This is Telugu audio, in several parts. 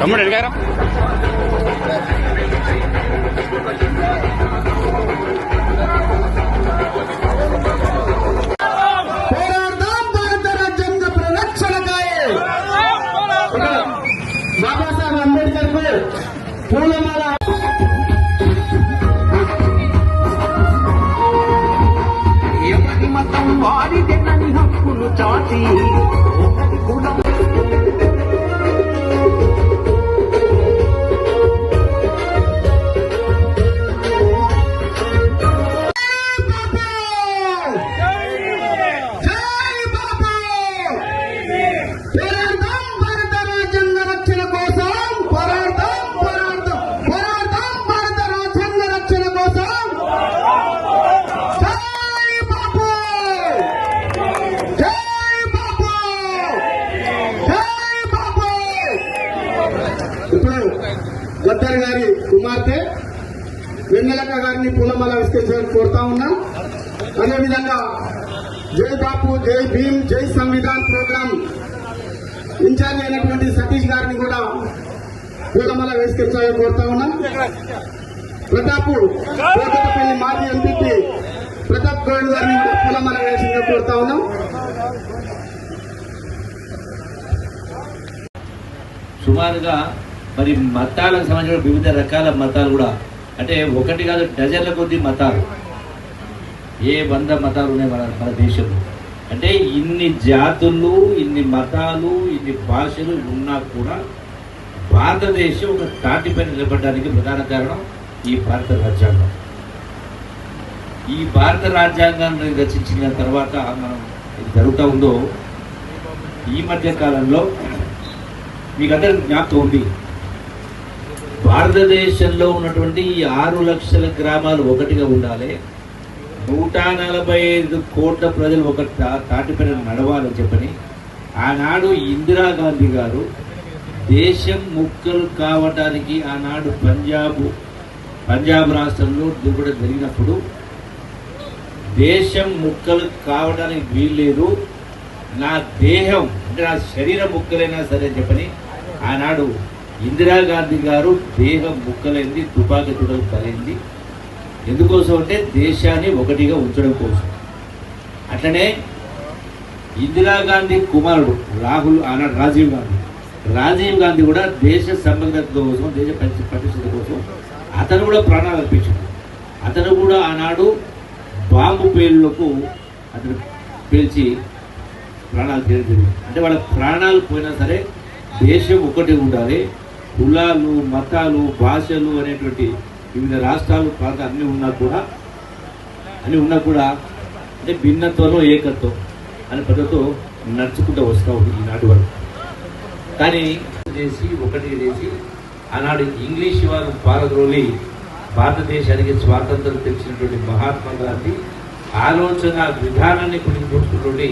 తమ్ముడు ఎడిగారా పోరాడదాం భారత బాబాసాహెబ్ అంబేద్కర్కు పూలమాల ఎవరి మతం హక్కులు చాటి. వెన్నెలక్క గారిని పూలమాల విస్తరించాలని కోరుతా ఉన్నాం. అదేవిధంగా జై బాపు జై భీమ్ జై సంవిధాన్ ప్రోగ్రాం ఇన్ఛార్జ్ అయినటువంటి సతీష్ గారిని కూడా పూలమాల వేసుకొచ్చాలని కోరుతా ఉన్నాం. ప్రతాప్ కోటపల్లి మాజీ ఎంపీపీ ప్రతాప్ గోయల్ గారిని కూడా పూలమాల వేసిందని కోరుతా ఉన్నాం. సుమారుగా మరి మతాలకు సంబంధించిన వివిధ రకాల మతాలు కూడా అంటే ఒకటి కాదు డజన్ల కొద్ది మతాలు. ఏ వంద మతాలు ఉన్నాయి మన మన దేశంలో? అంటే ఇన్ని జాతులు ఇన్ని మతాలు ఇన్ని భాషలు ఉన్నా కూడా భారతదేశం ఒక తాటిపై నిలబడడానికి ప్రధాన కారణం ఈ భారత రాజ్యాంగం. ఈ భారత రాజ్యాంగాన్ని రచించిన తర్వాత మనం జరుగుతూ ఉందో ఈ మధ్య కాలంలో మీకు అందరికి జ్ఞాపకం ఉంది. భారతదేశంలో ఉన్నటువంటి ఈ ఆరు లక్షల గ్రామాలు ఒకటిగా ఉండాలి. నూట నలభై ఐదు కోట్ల ప్రజలు ఒక తాటిపైన నడవాలని చెప్పని ఆనాడు ఇందిరాగాంధీ గారు దేశం ముక్కలు కావటానికి ఆనాడు పంజాబ్ పంజాబ్ రాష్ట్రంలో దిగుబడి జరిగినప్పుడు దేశం ముక్కలు కావడానికి వీల్లేదు. నా దేహం అంటే నా శరీర ముక్కలైనా సరే చెప్పని ఆనాడు ఇందిరాగాంధీ గారు దేహం ముక్కలైంది తుపాకీ తుడలు కలిగింది ఎందుకోసం అంటే దేశాన్ని ఒకటిగా ఉంచడం కోసం. అట్లనే ఇందిరాగాంధీ కుమారుడు రాహుల్ ఆనాడు రాజీవ్ గాంధీ. రాజీవ్ గాంధీ కూడా దేశ సమగ్రత కోసం దేశ పరిస్థితి కోసం అతను కూడా ప్రాణాలు అర్పించాడు. అతను కూడా ఆనాడు బాంబు పేలులకు అతను పేల్చి ప్రాణాలు తీయడం అంటే వాళ్ళ ప్రాణాలు పోయినా సరే దేశం ఒకటి ఉండాలి. కులాలు మతాలు భాషలు అనేటువంటి వివిధ రాష్ట్రాలు ప్రాంతాలు అన్నీ ఉన్నా కూడా అన్నీ ఉన్నా కూడా అంటే భిన్నత్వంలో ఏకత్వం అనే పద్ధతితో నడుచుకుంటూ వస్తూ ఉంది ఈనాటి వరకు. కానీ చేసి ఒకటి చేసి ఆనాడు ఇంగ్లీష్ వారు పారద్రోలి భారతదేశానికి స్వాతంత్రం తెచ్చినటువంటి మహాత్మా గాంధీ ఆలోచన విధానాన్ని పుట్టినటువంటి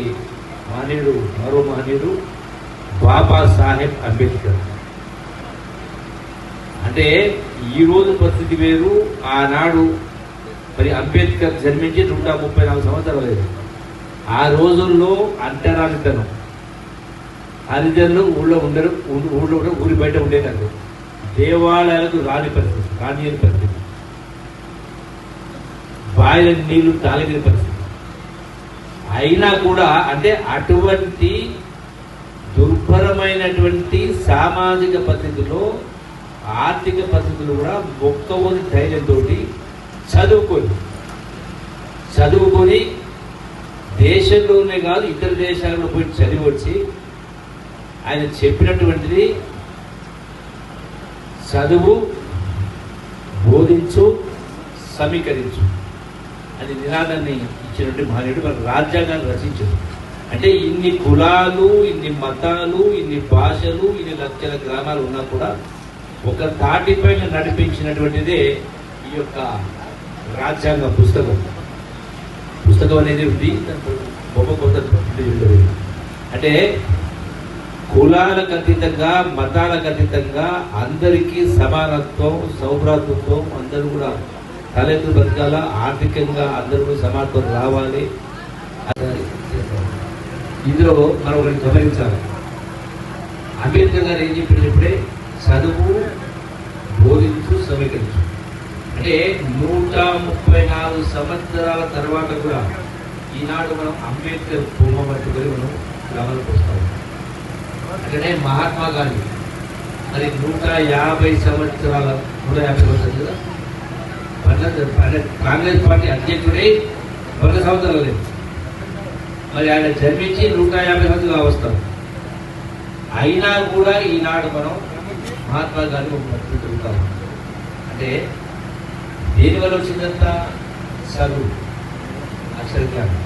మహనీయుడు మరో మహనీయుడు బాబా సాహెబ్ అంబేద్కర్. అంటే ఈ రోజు పరిస్థితి వేరు ఆనాడు మరి అంబేద్కర్ జన్మించి నూట ముప్పై నాలుగు సంవత్సరాలు లేదు ఆ రోజుల్లో అంటరానితనం. హరిజనులు ఊళ్ళో ఉండరు ఊళ్ళో ఉండరు ఊరి బయట ఉండేటండి దేవాలయాలకు రాని పరిస్థితి రానియని పరిస్థితి. బాయిల నీళ్ళు తాగని పరిస్థితి. అయినా కూడా అంటే అటువంటి దుర్భరమైనటువంటి సామాజిక పరిస్థితిలో ఆర్థిక పరిస్థితులు కూడా మొక్కవని ధైర్యంతో చదువుకొని చదువుకొని దేశంలోనే కాదు ఇతర దేశాలలో పోయి చదివి వచ్చి ఆయన చెప్పినటువంటిది చదువు బోధించు సమీకరించు. అని నినాదాన్ని ఇచ్చినటువంటి మహనీయుడు మన రాజ్యాంగాన్ని రచించారు. అంటే ఇన్ని కులాలు ఇన్ని మతాలు ఇన్ని భాషలు ఇన్ని లక్షల గ్రామాలు ఉన్నా కూడా ఒక తాటిపైన నడిపించినటువంటిదే ఈ యొక్క రాజ్యాంగ పుస్తకం. పుస్తకం అనేది ఉంది దాంట్లో గొప్ప కొత్త అంటే కులాలకు అతీతంగా మతాలకు అతీతంగా అందరికీ సమానత్వం సౌభ్రాతృత్వం అందరూ కూడా తలెత్తు బతకాల ఆర్థికంగా అందరూ కూడా సమానత్వం రావాలి. ఇందులో మనం ఒకటి గమనించాలి. అంబేద్కర్ గారు ఏం చెప్పినప్పుడే చదువు బోధించు సమీకరించు. అంటే నూట ముప్పై నాలుగు సంవత్సరాల తర్వాత కూడా ఈనాడు మనం అంబేద్కర్ భూమ పట్టుకొని మనం గ్రామాలకు వస్తాం అట్లనే మహాత్మా గాంధీ. మరి నూట యాభై సంవత్సరాల నూట యాభై సంవత్సరాలు కదా? పన్నెండు పన్నెండు కాంగ్రెస్ పార్టీ అధ్యక్షుడై వంద సంవత్సరాలు లేదు. మరి ఆయన జన్మించి నూట యాభై సంవత్సరాలు వస్తాం. అయినా కూడా ఈనాడు మనం మహాత్మా గాంధీ ఒక పట్టుకుంటాం అంటే దేనివల్ల వచ్చిందంతా చదువు. అక్షర జ్ఞానం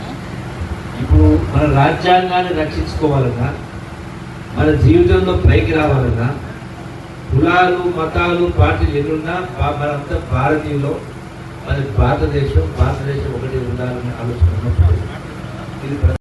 ఇప్పుడు మన రాజ్యాంగాన్ని రక్షించుకోవాలన్నా మన జీవితంలో పైకి రావాలన్నా కులాలు మతాలు పార్టీలు ఎన్నున్నా మనంతా భారతీయులు మన భారతదేశం భారతదేశం ఒకటి ఉండాలనే ఆలోచన ఇది